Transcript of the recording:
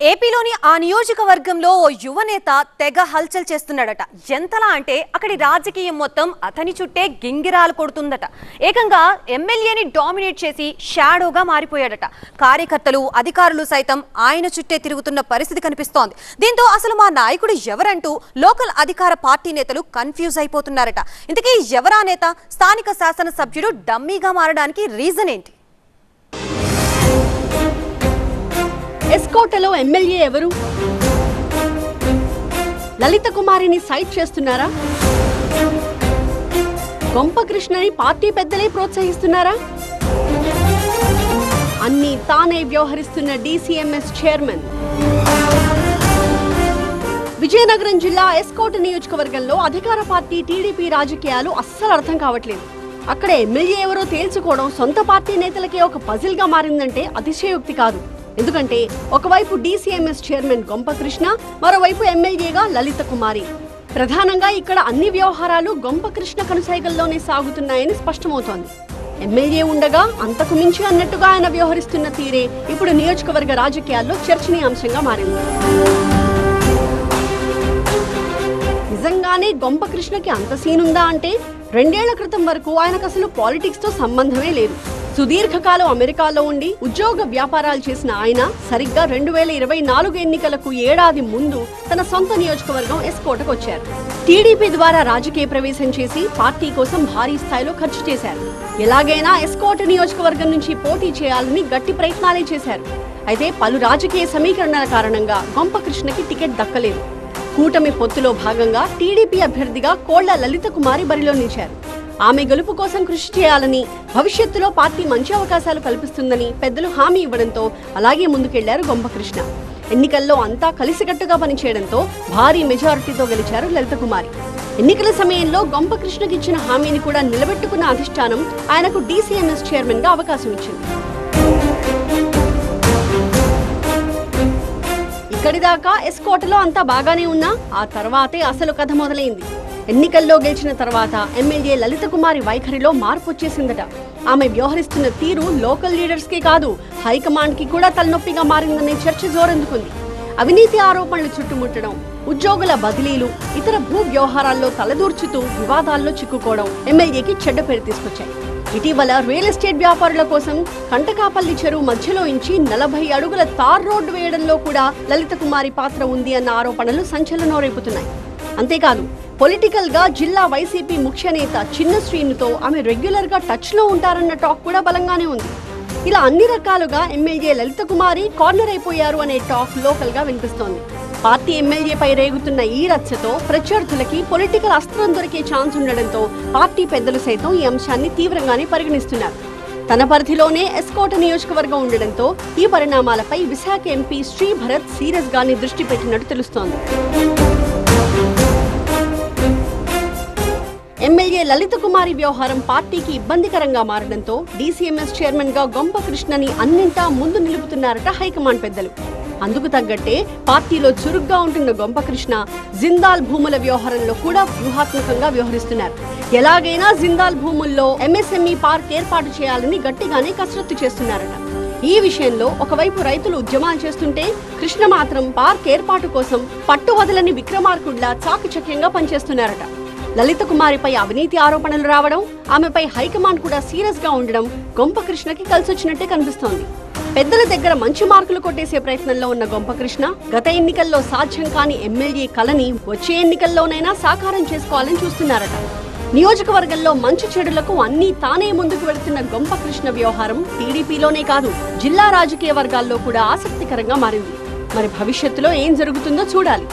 ఏపీలోని ఆ నియోజకవర్గంలో ఓ యువనేత తెగ హల్చల్ చేస్తున్నాడట. ఎంతలా అంటే అక్కడి రాజకీయం మొత్తం అతని చుట్టే గింగిరాలు కొడుతుందట. ఏకంగా ఎమ్మెల్యేని డామినేట్ చేసి షాడోగా మారిపోయాడట. కార్యకర్తలు అధికారులు సైతం ఆయన చుట్టే తిరుగుతున్న పరిస్థితి కనిపిస్తోంది. దీంతో అసలు మా నాయకుడు ఎవరంటూ లోకల్ అధికార పార్టీ నేతలు కన్ఫ్యూజ్ అయిపోతున్నారట. ఇంతకీ ఎవరా నేత? స్థానిక శాసనసభ్యుడు డమ్మీగా మారడానికి రీజన్ ఏంటి? ఎస్కోటలో ఎమ్మెల్యే ఎవరు? లలిత కుమారిని సైట్ చేస్తున్నారా? గొంప కృష్ణని పార్టీ పెద్దలే ప్రోత్సహిస్తున్నారా? అన్ని తానే వ్యవహరిస్తున్న డీసీఎంఎస్ చైర్మన్. విజయనగరం జిల్లా ఎస్కోట నియోజకవర్గంలో అధికార పార్టీ టీడీపీ రాజకీయాలు అస్సలు అర్థం కావట్లేదు. అక్కడ ఎమ్మెల్యే ఎవరో తేల్చుకోవడం సొంత పార్టీ నేతలకే ఒక పజిల్గా మారిందంటే అతిశయోక్తి కాదు. ఎందుకంటే ఒకవైపు డీసీఎంఎస్ చైర్మన్ గొంప కృష్ణ మరోవైపు ఎమ్మెల్యేగా లలిత కుమారి. ప్రధానంగా ఇక్కడ అన్ని వ్యవహారాలు గొంప కృష్ణ కనుసైగల్లోనే సాగుతున్నాయని స్పష్టమవుతోంది. ఎమ్మెల్యే ఉండగా అంతకు మించి అన్నట్టుగా ఆయన వ్యవహరిస్తున్న తీరే ఇప్పుడు నియోజకవర్గ రాజకీయాల్లో చర్చనీయాంశంగా మారింది. నిజంగానే గొంప కృష్ణకి అంత సీనుందా అంటే రెండేళ్ళ క్రితం వరకు ఆయనకు అసలు పాలిటిక్స్తో సంబంధమే లేదు. సుదీర్ఘకాలం అమెరికాలో ఉండి ఉద్యోగ వ్యాపారాలు చేసిన ఆయన సరిగ్గా రెండు వేల ఇరవై నాలుగు ఎన్నికలకు ఏడాది ముందు తన సొంత నియోజకవర్గం ఎస్కోటకు వచ్చారు. టీడీపీ ద్వారా రాజకీయ ప్రవేశం చేసి పార్టీ కోసం భారీ స్థాయిలో ఖర్చు చేశారు. ఎలాగైనా ఎస్కోట నియోజకవర్గం నుంచి పోటీ చేయాలని గట్టి ప్రయత్నాలే చేశారు. అయితే పలు రాజకీయ సమీకరణల కారణంగా గొంప కృష్ణకి టికెట్ దక్కలేదు. కూటమి పొత్తులో భాగంగా టీడీపీ అభ్యర్థిగా కోళ్ళ లలిత కుమారి బరిలో నిలిచారు. ఆమె గెలుపు కోసం కృషి చేయాలని భవిష్యత్తులో పార్టీ మంచి అవకాశాలు కల్పిస్తుందని పెద్దలు హామీ ఇవ్వడంతో అలాగే ముందుకెళ్ళారు గొంపకృష్ణ ఎన్నికల్లో అంతా కలిసికట్టుగా పనిచేయడంతో భారీ మెజారిటీతో గెలిచారు లలిత కుమారి ఎన్నికల సమయంలో గొంపకృష్ణకి ఇచ్చిన హామీని కూడా నిలబెట్టుకున్న అధిష్టానం ఆయనకు డీసీఎంఎస్ చైర్మన్గా అవకాశం ఇచ్చింది. ఇక్కడిదాకా ఎస్కోటలో అంతా బాగానే ఉన్నా ఆ తర్వాతే అసలు కథ మొదలైంది. ఎన్నికల్లో గెలిచిన తర్వాత ఎమ్మెల్యే లలిత కుమారి వైఖరిలో మార్పు వచ్చేసిందట. ఆమె వ్యవహరిస్తున్న తీరు లోకల్ లీడర్స్కే కాదు హైకమాండ్కి కూడా తలనొప్పిగా మారిందనే చర్చ జోరందుకుంది. అవినీతి ఆరోపణలు చుట్టుముట్టడం ఉద్యోగుల బదిలీలు ఇతర భూ వ్యవహారాల్లో తలదూర్చుతూ వివాదాల్లో చిక్కుకోవడం ఎమ్మెల్యేకి చెడ్డ పేరు తీసుకొచ్చాయి. ఇటీవల రియల్ ఎస్టేట్ వ్యాపారుల కోసం కంటకాపల్లి చెరువు మధ్యలో ఇంచి నలభై అడుగుల తార్ రోడ్డు వేయడంలో కూడా లలిత కుమారి పాత్ర ఉంది అన్న ఆరోపణలు సంచలనం రేపుతున్నాయి. అంతేకాదు పొలిటికల్గా జిల్లా వైసీపీ ముఖ్య నేత చిన్న శ్రీనుతో ఆమె రెగ్యులర్గా టచ్లో ఉంటారన్న టాక్ కూడా బలంగానే ఉంది. ఇలా అన్ని రకాలుగా ఎమ్మెల్యే లలిత కుమారి కార్నర్ అయిపోయారు అనే టాక్ లోకల్గా వినిపిస్తోంది. పార్టీ ఎమ్మెల్యేపై రేగుతున్న ఈ రచ్చతో ప్రత్యర్థులకి పొలిటికల్ అస్త్రం దొరికే ఛాన్స్ ఉండడంతో పార్టీ పెద్దలు సైతం ఈ అంశాన్ని తీవ్రంగానే పరిగణిస్తున్నారు. తన పరిధిలోనే ఎస్కోట నియోజకవర్గం ఉండడంతో ఈ పరిణామాలపై విశాఖ ఎంపీ శ్రీ భరత్ సీరియస్ గానే దృష్టి పెట్టినట్టు తెలుస్తోంది. ఎమ్మెల్యే లలిత కుమారి వ్యవహారం పార్టీకి ఇబ్బందికరంగా మారడంతో డీసీఎంఎస్ చైర్మన్గా గొంప కృష్ణని అన్నింటా ముందు నిలుపుతున్నారట హైకమాండ్ పెద్దలు. అందుకు తగ్గట్టే పార్టీలో చురుగ్గా ఉంటున్న గొంప కృష్ణ జిందాల్ భూముల వ్యవహారంలో కూడా వ్యూహాత్మకంగా వ్యవహరిస్తున్నారు. ఎలాగైనా జిందాల్ భూముల్లో ఎంఎస్ఎంఈ పార్క్ ఏర్పాటు చేయాలని గట్టిగానే కసరత్తు చేస్తున్నారట. ఈ విషయంలో ఒకవైపు రైతులు ఉద్యమాలు చేస్తుంటే కృష్ణ మాత్రం పార్క్ ఏర్పాటు కోసం పట్టు వదలని విక్రమార్కుడ్లా చాకచక్యంగా పనిచేస్తున్నారట. లలిత కుమారిపై అవినీతి ఆరోపణలు రావడం ఆమెపై హైకమాండ్ కూడా సీరియస్గా ఉండడం గొంపకృష్ణకి కలిసొచ్చినట్టే కనిపిస్తోంది. పెద్దల దగ్గర మంచి మార్కులు కొట్టేసే ప్రయత్నంలో ఉన్న గొంపకృష్ణ గత ఎన్నికల్లో సాధ్యం కాని ఎమ్మెల్యే కలని వచ్చే ఎన్నికల్లోనైనా సాకారం చేసుకోవాలని చూస్తున్నారట. నియోజకవర్గంలో మంచి చెడులకు అన్నీ తానే ముందుకు వెళుతున్న గొంపకృష్ణ వ్యవహారం టీడీపీలోనే కాదు జిల్లా రాజకీయ వర్గాల్లో కూడా ఆసక్తికరంగా మారింది. మరి భవిష్యత్తులో ఏం జరుగుతుందో చూడాలి.